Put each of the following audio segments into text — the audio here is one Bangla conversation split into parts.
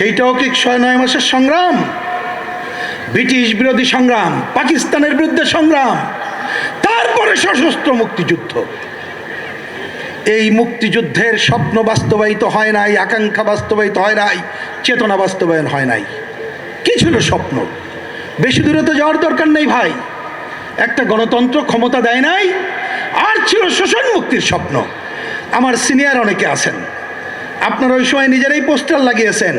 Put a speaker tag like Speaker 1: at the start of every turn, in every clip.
Speaker 1: সেইটাও কি ছয় নয় মাসের সংগ্রাম। ব্রিটিশ বিরোধী সংগ্রাম, পাকিস্তানের বিরুদ্ধে সংগ্রাম, তারপরে সশস্ত্র মুক্তিযুদ্ধ। এই মুক্তিযুদ্ধের স্বপ্ন বাস্তবায়িত হয় নাই, আকাঙ্ক্ষা বাস্তবায়িত হয় নাই, চেতনা বাস্তবায়ন হয় নাই। কি ছিল স্বপ্ন? বেশি দূরে তো যাওয়ার দরকার নেই ভাই। একটা গণতন্ত্র ক্ষমতা দেয় নাই, আর ছিল শোষণ মুক্তির স্বপ্ন। আমার সিনিয়র অনেকে আছেন। আপনারা ওই সময় নিজেরাই পোস্টার লাগিয়েছেন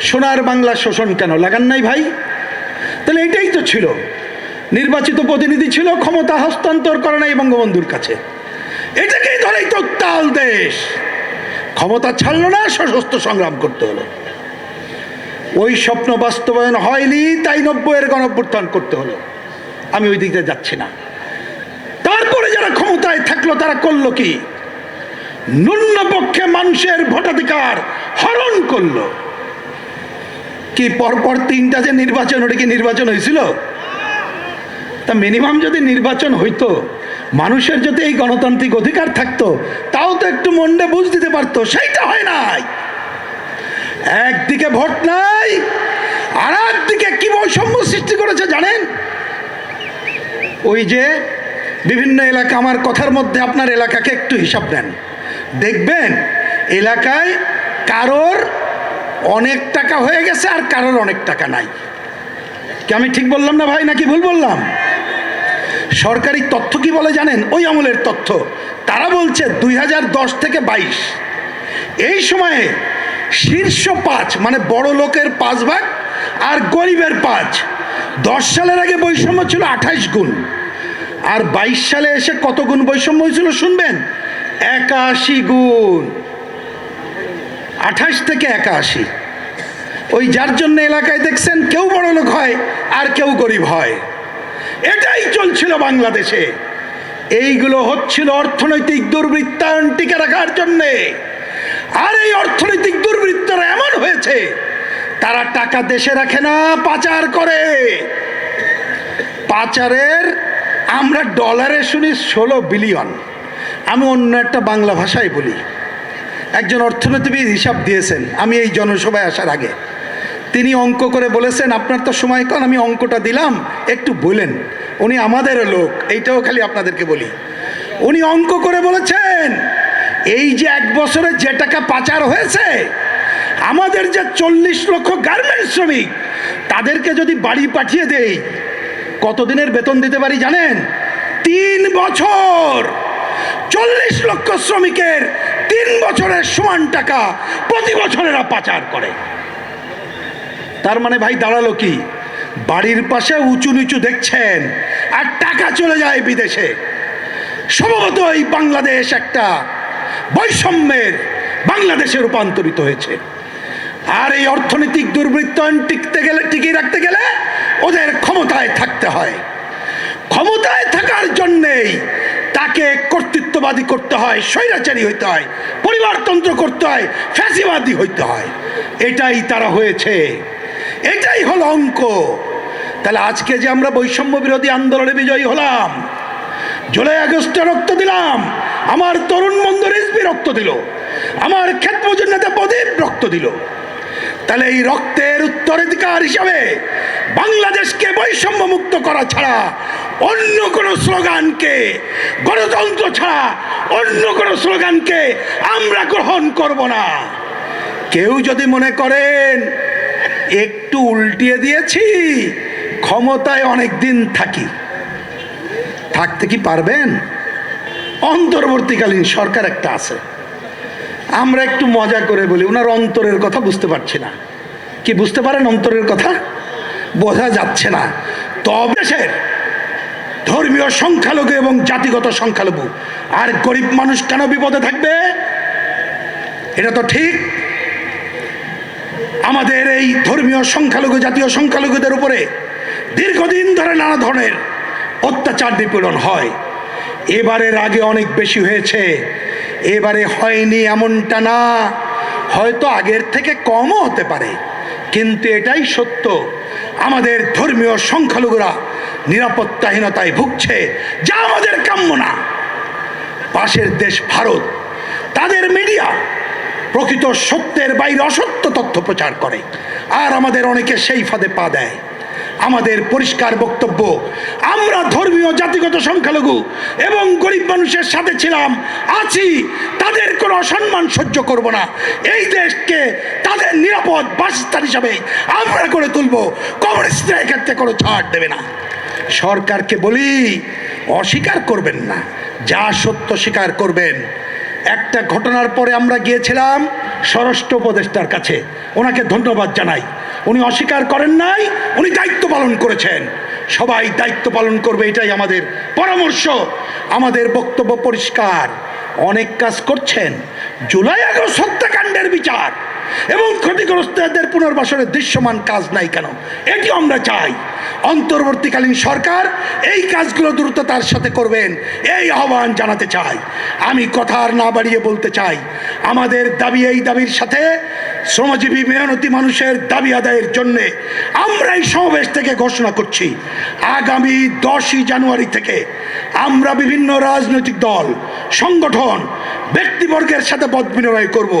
Speaker 1: সোনার বাংলা শোষণ কেন? লাগান নাই ভাই? তাহলে এটাই তো ছিল। নির্বাচিত প্রতিনিধি ছিল, ক্ষমতা হস্তান্তর করে নাই বঙ্গবন্ধুর কাছে। এটাকেই ধরেই তো তাল দেশ। ক্ষমতা ছাড়লো না, সশস্ত্র সংগ্রাম করতে হলো। ওই স্বপ্ন বাস্তবায়ন হয়নি, তাই নব্বইয়ের গণঅভ্যুত্থান করতে হলো। আমি ওই দিকে যাচ্ছি না। তারপরে যারা ক্ষমতায় থাকল, তারা করল কি? ন্যূনপক্ষে মানুষের ভোটাধিকার হরণ করল। কি পরপর তিনটা যে নির্বাচন, ওটা কি নির্বাচন হয়েছিল? তা মিনিমাম যদি নির্বাচন হইতো, মানুষের যদি এই গণতান্ত্রিক অধিকার থাকতো, তাও তো একটু মন্ডে বুঝ দিতে পারতো, সেইটা হয় নাই। একদিকে ভোট নাই, আর একদিকে কি বৈষম্য সৃষ্টি করেছে জানেন? ওই যে বিভিন্ন এলাকা, আমার কথার মধ্যে আপনার এলাকাকে একটু হিসাব নেন দেখবেন, এলাকায় কারোর অনেক টাকা হয়ে গেছে আর কারোর অনেক টাকা নাই। কি আমি ঠিক বললাম না ভাই, নাকি ভুল বললাম? সরকারি তথ্য কি বলে জানেন? ওই আমলের তথ্য। তারা বলছে দুই হাজার দশ থেকে বাইশ। এই সময়ে শীর্ষ পাঁচ মানে বড় লোকের পাঁচ ভাগ আর গরিবের পাঁচ, দশ সালের আগে বৈষম্য ছিল আঠাইশ গুণ। আর বাইশ সালে এসে কত গুণ বৈষম্য হয়েছিল শুনবেন? একাশি গুণ। আঠাশ থেকে একাশি। ওই যার জন্য এলাকায় দেখছেন কেউ বড় লোক হয় আর কেউ গরিব হয়। এটাই চলছিল বাংলাদেশে। এইগুলো হচ্ছিল অর্থনৈতিক দুর্বৃত্তায়ন টিকে রাখার জন্যে। আর এই অর্থনৈতিক দুর্বৃত্তরা এমন হয়েছে, তারা টাকা দেশে রাখে না, পাচার করে। পাচারের আমরা ডলারে শুনি ষোলো বিলিয়ন। আমি অন্য একটা বাংলা ভাষায় বলি। একজন অর্থনীতিবিদ হিসাব দিয়েছেন, আমি এই জনসভায় আসার আগে। তিনি অঙ্ক করে বলেছেন, আপনার তো সময় কন আমি অঙ্কটা দিলাম, একটু বলেন। উনি আমাদের লোক, এইটাও খালি আপনাদেরকে বলি। উনি অঙ্ক করে বলেছেন, এই যে এক বছরে যে টাকা পাচার হয়েছে, আমাদের যে চল্লিশ লক্ষ গার্মেন্টস শ্রমিক, তাদেরকে যদি বাড়ি পাঠিয়ে দেই, কতদিনের বেতন দিতে পারি জানেন? তিন বছর চল্লিশ লক্ষ শ্রমিকের তিন বছরের সমান টাকা প্রতি বছরেরা পাচার করে। তার মানে ভাই দাঁড়াল কি? বাড়ির পাশে উঁচু নিচু দেখছেন আর টাকা চলে যায় বিদেশে। সম্ভবত এই বাংলাদেশ একটা বৈষম্যের বাংলাদেশে রূপান্তরিত হয়েছে। আর এই অর্থনৈতিক দুর্বৃত্তায়ন টিকতে গেলে, টিকিয়ে রাখতে গেলে ওদের ক্ষমতায় থাকতে হয়। ক্ষমতায় থাকার জন্যেই তাকে কর্তৃত্ববাদী করতে হয়, স্বৈরাচারী হইতে হয়, পরিবারতন্ত্র করতে হয়, ফ্যাসিবাদী হইতে হয়। এটাই তারা হয়েছে। এটাই হলো অঙ্ক। তাহলে আজকে যে আমরা বৈষম্য বিরোধী আন্দোলনে বিজয়ী হলাম, জুলাই আগস্টে রক্ত দিলাম, আমার তরুণ বন্ধু রিজবি রক্ত দিল, আমার ক্ষেত নেতা প্রদীপ রক্ত দিল তাহলে এই রক্তের উত্তরাধিকার হিসাবে বাংলাদেশকে বৈষম্য মুক্ত করা ছাড়া অন্য কোনো স্লোগানকে, গণতন্ত্র ছাড়া অন্য কোনো স্লোগানকে আমরা গ্রহণ করব না। কেউ যদি মনে করেন, একটু উল্টিয়ে দিয়েছি, ক্ষমতায় অনেক দিন থাকি। থাকতে কি পারবেন? অন্তর্বর্তীকালীন সরকার একটা আছে। আমরা একটু মজা করে বলি, ওনার অন্তরের কথা বুঝতে পারছি না। কি বুঝতে পারেন অন্তরের কথা? বোঝা যাচ্ছে না। তবে দেশের ধর্মীয় সংখ্যালঘু এবং জাতিগত সংখ্যালঘু, আর গরিব মানুষ কেন বিপদে থাকবে? এটা তো ঠিক। আমাদের এই ধর্মীয় সংখ্যালঘু, জাতীয় সংখ্যালঘুদের উপরে দীর্ঘদিন ধরে নানা ধরনের অত্যাচার নিপীড়ন হয়। এবারের আগে অনেক বেশি হয়েছে। এবারে হয়নি এমনটা না। হয়তো আগের থেকে কমও হতে পারে, কিন্তু এটাই সত্য। আমাদের ধর্মীয় সংখ্যালঘুরা নিরাপত্তাহীনতায় ভুগছে, যা আমাদের কাম্য না। পাশের দেশ ভারত, তাদের মিডিয়া প্রকৃত সত্যের বাইরে অসত্য তথ্য প্রচার করে, আর আমাদের অনেকে সেই ফাঁদে পা দেয়। আমাদের পরিষ্কার বক্তব্য। আমরা ধর্মীয়, জাতিগত সংখ্যালঘু এবং গরিব মানুষের সাথে ছিলাম, আছি, তাদের কোনো অসম্মান সহ্য করব না। এই দেশকে তাদের নিরাপদ বাসস্থান হিসাবে আমরা করে তুলব। কমিউনিস্টরা এক্ষেত্রে কোনো ছাড় দেবে না। সরকারকে বলি, অস্বীকার করবেন না। যা সত্য স্বীকার করবেন। একটা ঘটনার পরে আমরা গিয়েছিলাম স্বরাষ্ট্র উপদেষ্টার কাছে। ওনাকে ধন্যবাদ জানাই। উনি অস্বীকার করেন নাই, উনি দায়িত্ব পালন করেছেন। সবাই দায়িত্ব পালন করবে, এটাই আমাদের পরামর্শ। আমাদের বক্তব্য পরিষ্কার। অনেক কাজ করছেন। জুলাই আগস্ট হত্যাকাণ্ডের বিচার। এবং ক্ষতিগ্রস্তদের পুনর্বাসনের দৃশ্যমান কাজ নাই কেন? এটি আমরা চাই। অন্তর্বর্তীকালীন সরকার এই কাজগুলো দ্রুততার সাথে করবেন, এই আহ্বান জানাতে চাই। আমি কথা আর না বাড়িয়ে বলতে চাই, আমাদের দাবি এই দাবির সাথে শ্রমজীবী মেহনতি মানুষের দাবি আদায়ের জন্যে আমরা এই সমাবেশ থেকে ঘোষণা করছি। আগামী দশই জানুয়ারি থেকে আমরা বিভিন্ন রাজনৈতিক দল, সংগঠন, ব্যক্তিবর্গের সাথে পদ বিনিময় করব।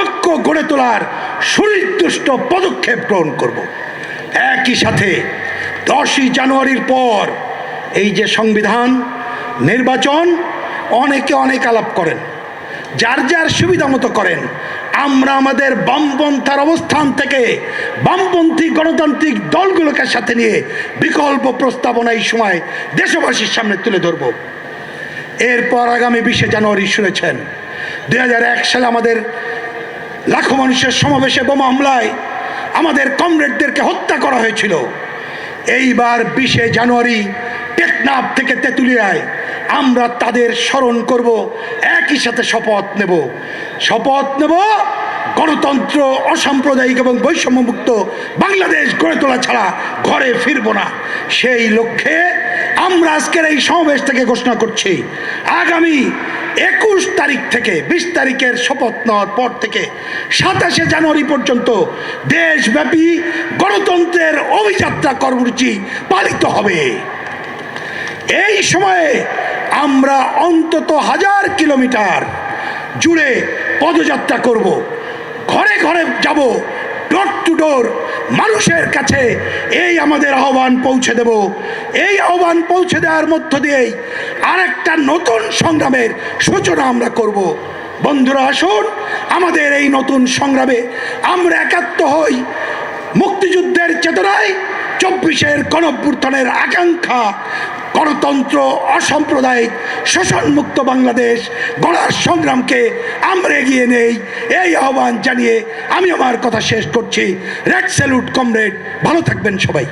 Speaker 1: ঐক্য গড়ে তোলার সুনির্দিষ্ট পদক্ষেপ গ্রহণ করব। একই সাথে দশই জানুয়ারির পর এই যে সংবিধান, নির্বাচন, অনেকে অনেক আলাপ করেন। যার যার সুবিধা মতো করেন। আমরা আমাদের বামপন্থার অবস্থান থেকে বামপন্থী গণতান্ত্রিক দলগুলোকে সাথে নিয়ে বিকল্প প্রস্তাবনা এই সময় দেশবাসীর সামনে তুলে ধরব। এরপর আগামী বিশে জানুয়ারি শুনেছেন, দুই হাজার এক সালে আমাদের লাখো মানুষের সমাবেশে বোমা হামলায় আমাদের কমরেডদেরকে হত্যা করা হয়েছিল। এইবার বিশে জানুয়ারি টেকনাফ থেকে তেঁতুলিয়ায় আমরা তাদের স্মরণ করব, একই সাথে শপথ নেব। শপথ নেব গণতন্ত্র, অসাম্প্রদায়িক এবং বৈষম্যমুক্ত বাংলাদেশ গড়ে তোলা ছাড়া ঘরে ফিরব না। সেই লক্ষ্যে আমরা আজকের এই সমাবেশ থেকে ঘোষণা করছি, আগামী একুশ তারিখ থেকে, বিশ তারিখের শপথ নেওয়ার পর থেকে সাতাশে জানুয়ারি পর্যন্ত দেশব্যাপী গণতন্ত্রের অভিযাত্রা কর্মসূচি পালিত হবে। এই সময়ে আমরা অন্তত হাজার কিলোমিটার জুড়ে পদযাত্রা করব। ঘরে ঘরে যাব ডোর টু ডোর মানুষের কাছে এই আমাদের আহ্বান পৌঁছে দেব। এই আহ্বান পৌঁছে দেওয়ার মধ্য দিয়েই আরেকটা নতুন সংগ্রামের সূচনা আমরা করব। বন্ধুরা, আসুন আমাদের এই নতুন সংগ্রামে আমরা একাত্ম হই। মুক্তিযুদ্ধের চেতনায় চব্বিশের গণভ্যুত্থানের আকাঙ্ক্ষা, গণতন্ত্র অসাম্প্রদায়িক শোষণমুক্ত বাংলাদেশ গড়ার সংগ্রামকে আমরা এগিয়ে নেই, এই আহ্বান জানিয়ে আমি আমার কথা শেষ করছি। রেড স্যালুট কমরেড ভালো থাকবেন সবাই।